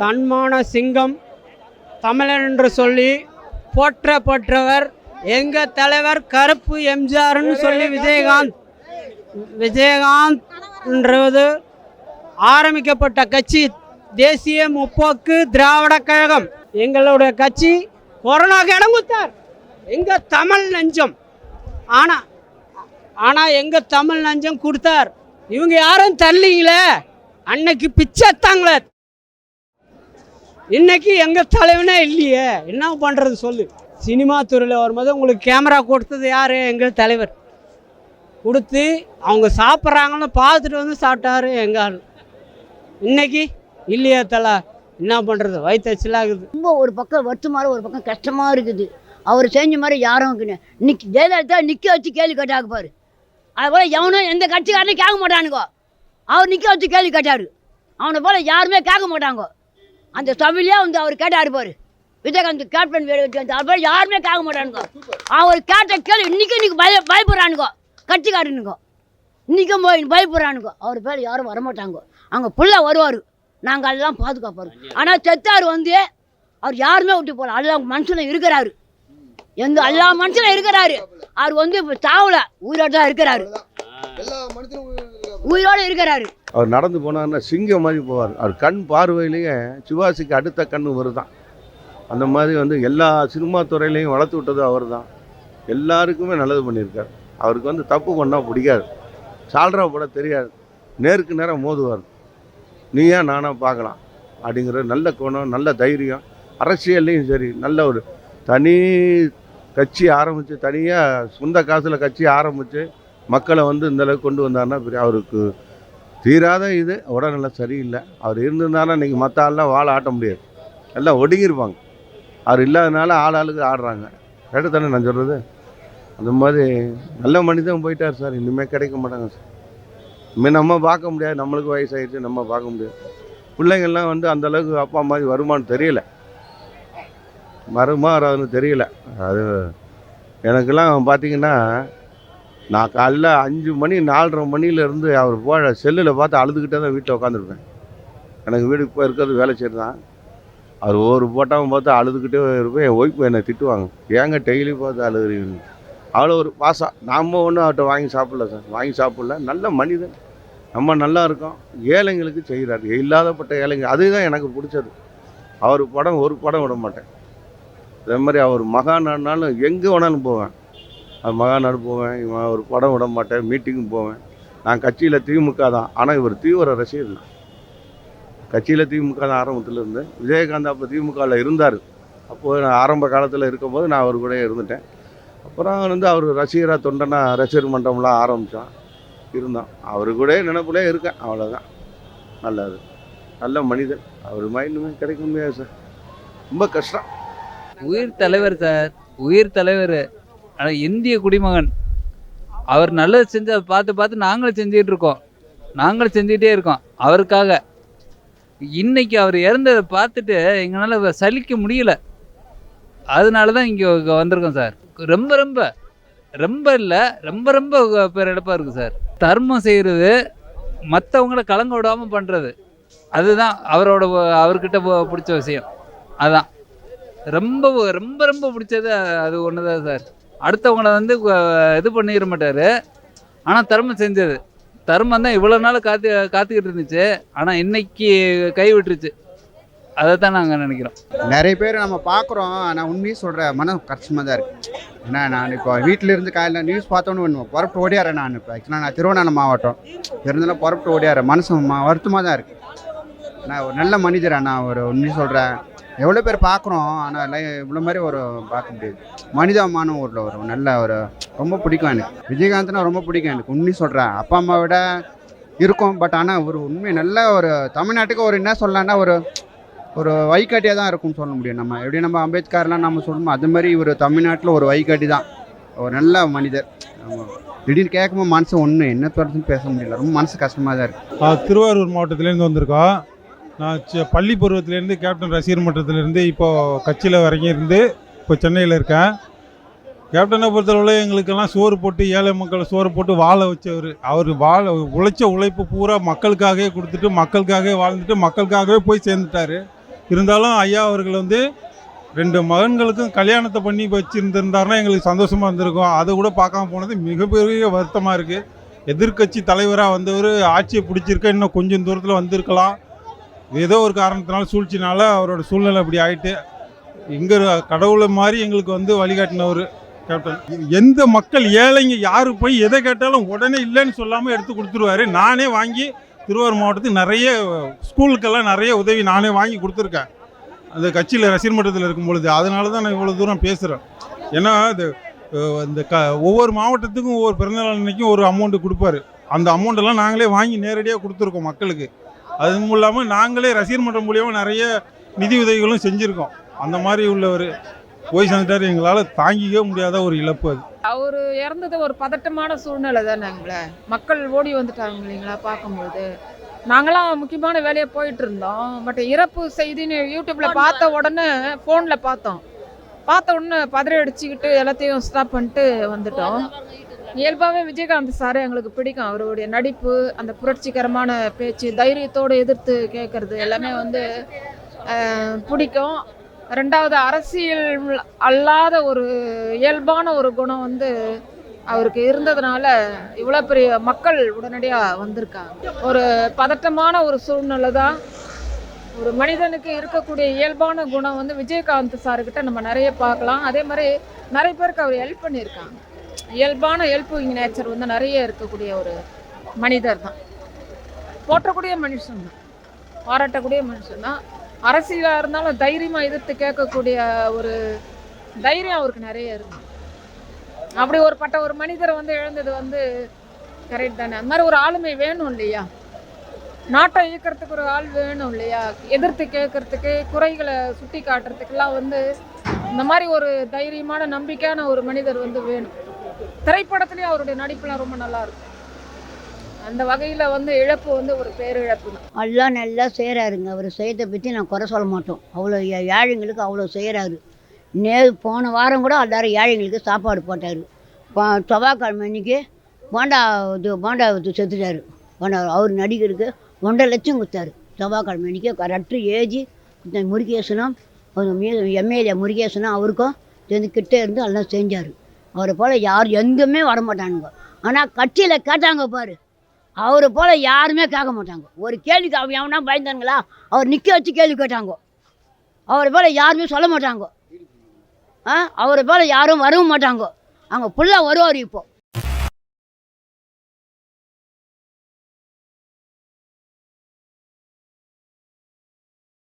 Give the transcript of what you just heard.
தன்மான சிங்கம் தமிழன் என்று சொல்லி போற்றப்பட்டவர் எங்கள் தலைவர் கருப்பு எம்ஜிஆர்னு சொல்லி விஜயகாந்த். விஜயகாந்த்ன்றது ஆரம்பிக்கப்பட்ட கட்சி தேசிய முற்போக்கு திராவிட கழகம். எங்களுடைய கட்சி கொரோனாக்கு இடம் கொடுத்தார். எங்கள் தமிழ் நெஞ்சம். ஆனால் ஆனால் எங்கள் தமிழ் நஞ்சம் கொடுத்தார். இவங்க யாரும் தரலீங்களே அன்னைக்கு பிச்சைத்தாங்களே இன்னைக்கு எங்கள் தலைவனே இல்லையே. என்ன பண்ணுறது சொல்லு. சினிமா துறையில் வரும்போது உங்களுக்கு கேமரா கொடுத்தது யார்? எங்கள் தலைவர். கொடுத்து அவங்க சாப்பிட்றாங்கன்னு பார்த்துட்டு வந்து சாப்பிட்டாரு எங்கள் ஆள். இன்னைக்கு இல்லையே தலா. என்ன பண்ணுறது வயிற்றுச்சலாகுது ரொம்ப ஒரு பக்கம் வருத்தமாக ஒரு பக்கம் கஷ்டமாக இருக்குது. அவர் செஞ்ச மாதிரி யாரும் நிக் ஜெயலலிதா நிற்க வச்சு கேள்வி கேட்டாங்க பாரு. அதுபோல் எவனும் எந்த கட்சிக்காரனையும் கேட்க மாட்டானுங்கோ. அவர் நிற்க வச்சு கேள்வி கேட்டார். அவனை போல் யாருமே கேட்க மாட்டாங்கோ. அந்த தமிழே வந்து அவர் கேட்டார் பாரு. விஜயகாந்த் கேப்டன் வேறு வச்சு வந்து அவர் யாருமே கேட்க மாட்டானுங்க. அவர் கேட்ட கேள்வி இன்னைக்கு இன்னைக்கு பய பயப்படுறானுங்கோ. கட்சிக்காரனுங்கோ. இன்றைக்கும் போய் பயப்படுறானுங்கோ. அவர் பேர் யாரும் வரமாட்டாங்க. அங்கே புள்ள வருவார். நாங்கள் எல்லாம் பாதுகாப்பாரு ஆனால் செத்தார் வந்து அவர் யாருமே விட்டு போகல. எல்லாம் மனுஷனும் இருக்கிறாரு. எந்த எல்லா மனுஷனும் இருக்கிறாரு. அவர் வந்து இப்போ சாவல உயிரோட தான் இருக்கிறாரு. எல்லா மனுஷனும் உயிரோடு இருக்கிறாரு. அவர் நடந்து போனார்னா சிங்கம் மாதிரி போவார். அவர் கண் பார்வையிலேயே சிவாசிக்கு அடுத்த கண் இவர் தான் அந்த மாதிரி வந்து எல்லா சினிமா துறையிலையும் வளர்த்து விட்டது அவர் தான் எல்லாருக்குமே நல்லது பண்ணியிருக்கார். அவருக்கு வந்து தப்பு பண்ணால் பிடிக்காது. சால்ரா போட தெரியாது. நேருக்கு நேரம் மோதுவார். நீயா நானாக பார்க்கலாம் அப்படிங்கிற நல்ல குணம் நல்ல தைரியம். அரசியல்லையும் சரி நல்ல ஒரு தனி கட்சி ஆரம்பித்து தனியாக சொந்த காசில் கட்சி ஆரம்பித்து மக்களை வந்து இந்தளவுக்கு கொண்டு வந்தாருன்னா பெரிய அவருக்கு தீராத இது உடல்நிலை சரியில்லை. அவர் இருந்திருந்தாருன்னா இன்றைக்கி மற்ற ஆள்லாம் வாழ ஆட்ட முடியாது. எல்லாம் ஒடுங்கியிருப்பாங்க. அவர் இல்லாதனால ஆள் ஆளுக்கு ஆடுறாங்க. கேட்டு தானே நான் சொல்கிறது அந்த மாதிரி நல்ல மனிதன் போயிட்டார் சார். இனிமேல் கிடைக்க மாட்டாங்க சார். இனிமேல் நம்ம பார்க்க முடியாது. நம்மளுக்கு வயசாகிடுச்சு நம்ம பார்க்க முடியாது. பிள்ளைங்கள்லாம் வந்து அந்தளவுக்கு அப்பா மாதிரி வருமானு தெரியல. வருமா வராதுன்னு தெரியல. அது எனக்கெல்லாம் பார்த்தீங்கன்னா நான் காலைல அஞ்சு மணி நாலரை மணிலேருந்து அவர் போட செல்லில் பார்த்து அழுதுகிட்டே தான் வீட்டில் உட்காந்துருப்பேன் எனக்கு வீடு இப்போ இருக்கிறது வேலை செய்கிறது தான் அவர் ஒவ்வொரு போட்டாவும் பார்த்து அழுதுகிட்டே இருப்பேன். என் ஒய்ஃப் என்னை திட்டுவாங்க. ஏங்க டெய்லி பார்த்து அழுகிறீங்க? அவ்வளோ ஒரு பாசம் நாம் ஒன்றும் அவர்கிட்ட வாங்கி சாப்பிடல சார். வாங்கி சாப்பிடல. நல்ல மனிதன். நம்ம நல்லா இருக்கோம். ஏழைங்களுக்கு செய்கிறார் இல்லாதப்பட்ட ஏழைங்க. அதுதான் எனக்கு பிடிச்சது. அவர் படம் ஒரு படம் விட மாட்டேன். அதே மாதிரி அவர் மகானானாலும் எங்கே வேணாலும் போவேன். மகாநாடு போவேன் இவன் ஒரு படம் விட மாட்டேன் மீட்டிங்கும் போவேன். நான் கட்சியில் திமுக தான். ஆனால் இவர் தீவிர ரசிகர் நான். கட்சியில் திமுக தான் ஆரம்பத்தில் இருந்தேன். விஜயகாந்த் அப்போ திமுகவில் இருந்தார். அப்போது நான் ஆரம்ப காலத்தில் இருக்கும்போது நான் அவர் கூட இருந்துட்டேன். அப்புறம் வந்து அவர் ரசிகராக தொண்டனா ரசிகர் மன்றம்லாம் ஆரம்பித்தான் இருந்தோம் அவரு கூட நினைப்புலே இருக்கேன். அவ்வளோதான் நல்லது. நல்ல மனிதன் அவர் மைண்டுமே கிடைக்க முடியாது சார். ரொம்ப கஷ்டம். உயிர் தலைவர் சார். உயிர் தலைவர். ஆனால் இந்திய குடிமகன். அவர் நல்லது செஞ்சு அதை பார்த்து பார்த்து நாங்களும் செஞ்சுக்கிட்டு இருக்கோம். நாங்களும் செஞ்சுக்கிட்டே இருக்கோம். அவருக்காக. இன்னைக்கு அவர் இறந்ததை பார்த்துட்டு எங்களால் சலிக்க முடியல. அதனால தான் இங்கே வந்திருக்கோம் சார். ரொம்ப ரொம்ப ரொம்ப இல்லை. ரொம்ப ரொம்ப பேரிழப்பாக இருக்குது சார். தர்மம் செய்கிறது மற்றவங்கள கலங்க விடாமல் பண்ணுறது அதுதான் அவரோட அவர்கிட்ட பிடிச்ச விஷயம். அதுதான் ரொம்ப ரொம்ப ரொம்ப பிடிச்சது அது ஒன்று தான் சார். அடுத்தவங்களை வந்து இது பண்ணிட மாட்டார். ஆனால் தர்மம் செஞ்சது. தர்மம் தான் இவ்வளோ நாள் காத்து காத்துக்கிட்டு இருந்துச்சு. ஆனால் இன்னைக்கு கை விட்டுருச்சு. அதை தான் நாங்கள் நினைக்கிறோம். நிறைய பேர் நம்ம பார்க்குறோம். ஆனால் உண்மையை சொல்கிற மனம் கஷ்டமாக தான் இருக்குது ஏன்னா நான் இப்போ வீட்டில் இருந்து காலையில் நியூஸ் பார்த்தோன்னு ஒன்று புறப்பட்டு ஓடியாரேன் நான் இப்போ. ஆக்சுவலாக நான் திருவண்ணாமலை மாவட்டம். இருந்தாலும் புறப்பட்டு ஓடியாரேன் மனசு வருத்தமாக தான் இருக்குது நான் ஒரு நல்ல மனிதர் நான் ஒரு உண்மையை சொல்கிறேன் எவ்வளோ பேர் பார்க்குறோம் ஆனால் இவ்வளோ மாதிரி ஒரு பார்க்க முடியாது. மனிதாபிமானம் ஒரு ஒரு நல்ல ஒரு ரொம்ப பிடிக்கும் எனக்கு. விஜயகாந்த்னா ரொம்ப பிடிக்கும் எனக்கு. உண்மை சொல்கிறேன் அப்பா அம்மா விட இருக்கும். பட் ஆனால் ஒரு உண்மை நல்ல ஒரு தமிழ்நாட்டுக்கு ஒரு என்ன சொல்லலாம்னா ஒரு ஒரு வைகாட்டியாக தான் இருக்கும்னு சொல்ல முடியும் நம்ம. எப்படி நம்ம அம்பேத்கர்லாம் நம்ம சொல்லணுமோ அது மாதிரி இவர் தமிழ்நாட்டில் ஒரு வைகாட்டி தான். ஒரு நல்ல மனிதர். திடீர்னு கேட்கும்போது மனசு ஒன்று என்ன தொடர்ந்து பேச முடியல. ரொம்ப மனசு கஷ்டமாக தான் இருக்குது திருவாரூர் மாவட்டத்திலேருந்து வந்திருக்கோம். நான் பள்ளி பருவத்திலேருந்து கேப்டன் ரசிகர் மன்றத்திலேருந்து இப்போது கட்சியில் வரைக்கும் இருந்து இப்போ சென்னையில் இருக்கேன். கேப்டனை பொறுத்தளவில் எங்களுக்கெல்லாம் சோறு போட்டு ஏழை மக்களை சோறு போட்டு வாழ வச்சவர். அவர் வாழ உழைச்ச உழைப்பு பூரா மக்களுக்காகவே கொடுத்துட்டு மக்களுக்காகவே வாழ்ந்துட்டு மக்களுக்காகவே போய் சேர்ந்துட்டாரு. இருந்தாலும் ஐயா அவர்கள் வந்து ரெண்டு மகன்களுக்கும் கல்யாணத்தை பண்ணி வச்சுருந்துருந்தாருன்னா எங்களுக்கு சந்தோஷமாக இருந்திருக்கும். அதை கூட பார்க்காம போனது மிகப்பெரிய வருத்தமாக இருக்குது எதிர்க்கட்சி தலைவராக வந்தவர் ஆட்சியை பிடிச்சிருக்க இன்னும் கொஞ்சம் தூரத்தில் வந்திருக்கலாம். ஏதோ ஒரு காரணத்தினால சூழ்ச்சினால அவரோட சூழ்நிலை அப்படி ஆயிட்டு இங்கே கடவுளை மாதிரி எங்களுக்கு வந்து வழிகாட்டினவர் கேப்டன். எந்த மக்கள் ஏழைங்க யாரு போய் எதை கேட்டாலும் உடனே இல்லைன்னு சொல்லாமல் எடுத்து கொடுத்துருவாரு. நானே வாங்கி திருவாரூர் மாவட்டத்துக்கு நிறைய ஸ்கூலுக்கெல்லாம் நிறைய உதவி நானே வாங்கி கொடுத்துருக்கேன். அந்த கட்சியில் ரசிகர் மன்றத்தில் இருக்கும் பொழுது அதனால தான் நான் இவ்வளோ தூரம் பேசுகிறேன் ஏன்னா அது இந்த க ஒவ்வொரு மாவட்டத்துக்கும் ஒவ்வொரு பிறந்தநாள் அன்னைக்கும் ஒரு அமௌண்ட்டு கொடுப்பாரு. அந்த அமௌண்ட்டெல்லாம் நாங்களே வாங்கி நேரடியாக கொடுத்துருக்கோம் மக்களுக்கு. அதுவும் இல்லாமல் நாங்களே ரசிகர் மன்றம் மூலியமாக நிறைய நிதி உதவிகளும் செஞ்சுருக்கோம். அந்த மாதிரி உள்ளவர் போய் சேர்ந்துட்டார். எங்களால் தாங்கிக்கவே முடியாத ஒரு இழப்பு அது. அவர் இறந்தது ஒரு பதட்டமான சூழ்நிலை தானேங்களே மக்கள் ஓடி வந்துட்டாங்க இல்லைங்களா பார்க்கும்போது நாங்களாம் முக்கியமான வேலையை போயிட்டு இருந்தோம். பட் இறப்பு செய்தின்னு யூடியூப்பில் பார்த்த உடனே ஃபோனில் பார்த்தோம். பார்த்த உடனே பதறி அடிச்சுக்கிட்டு எல்லாத்தையும் ஸ்டாப் பண்ணிட்டு வந்துட்டோம். இயல்பாகவே விஜயகாந்த் சார் எங்களுக்கு பிடிக்கும். அவருடைய நடிப்பு அந்த புரட்சிகரமான பேச்சு தைரியத்தோடு எதிர்த்து கேட்குறது எல்லாமே வந்து பிடிக்கும். ரெண்டாவது அரசியல் அல்லாத ஒரு இயல்பான ஒரு குணம் வந்து அவருக்கு இருந்ததுனால இவ்வளோ பெரிய மக்கள் உடனடியாக வந்திருக்காங்க. ஒரு பதட்டமான ஒரு சூழ்நிலை தான். ஒரு மனிதனுக்கு இருக்கக்கூடிய இயல்பான குணம் வந்து விஜயகாந்த் சாருக்கிட்ட நம்ம நிறைய பார்க்கலாம். அதே மாதிரி நிறைய பேருக்கு அவர் ஹெல்ப் பண்ணியிருக்காங்க. இயல்பான ஹெல்பிங் நேச்சர் வந்து நிறைய இருக்கக்கூடிய ஒரு மனிதர் தான். போற்றக்கூடிய மனுஷன் தான். பாராட்டக்கூடிய மனுஷன் தான். அரசியலாக இருந்தாலும் தைரியமாக எதிர்த்து கேட்கக்கூடிய ஒரு தைரியம் அவருக்கு நிறைய இருக்கும். அப்படி ஒரு பட்ட ஒரு மனிதரை வந்து இழந்தது வந்து கரெக்ட் தானே. அந்த மாதிரி ஒரு ஆளுமை வேணும் இல்லையா? நாட்டை இயக்கிறதுக்கு ஒரு ஆள் வேணும் இல்லையா? எதிர்த்து கேட்கறதுக்கு குறைகளை சுட்டி காட்டுறதுக்கெல்லாம் வந்து இந்த மாதிரி ஒரு தைரியமான நம்பிக்கையான ஒரு மனிதர் வந்து வேணும். திரைப்படத்துலேயும் அவருடைய நடிப்புலாம் ரொம்ப நல்லா இருக்கும் அந்த வகையில் வந்து இழப்பு வந்து ஒரு பேரிழப்பு தான். எல்லாம் நல்லா செய்கிறாருங்க அவர் செய்யத்தை பற்றி நான் குறை சொல்ல மாட்டோம். அவ்வளோ ஏழைங்களுக்கு அவ்வளோ செய்கிறாரு நே போன வாரம் கூட எல்லாரும் ஏழைங்களுக்கு சாப்பாடு போட்டார். செவ்வாய்க்கிழமை அன்னைக்கு போண்டா இது போண்டா இது செத்துட்டார். போண்டா அவர் நடிகருக்கு ஒன்றரை லட்சம் கொடுத்தாரு. செவ்வாய்க்கிழமை அன்னைக்கு கரெக்டு ஏஜி முருகேசனும் எம்எல்ஏ முருகேசனும் அவருக்கும் சேர்ந்து கிட்டே இருந்து எல்லாம் செஞ்சார். அவரை போல் யார் எங்கேயுமே வரமாட்டானுங்க. ஆனால் கட்சியில் கேட்டாங்க பாரு. அவரை போல் யாருமே கேட்க மாட்டாங்க. ஒரு கேள்விக்கு அவன் எவனா பயந்தானுங்களா? அவர் நிற்க வச்சு கேள்வி கேட்டாங்க. அவரை போல் யாருமே சொல்ல மாட்டாங்க. ஆ? அவரை போல் யாரும் வரவும் மாட்டாங்க. அவங்க ஃபுல்லாக வருவார் இப்போ.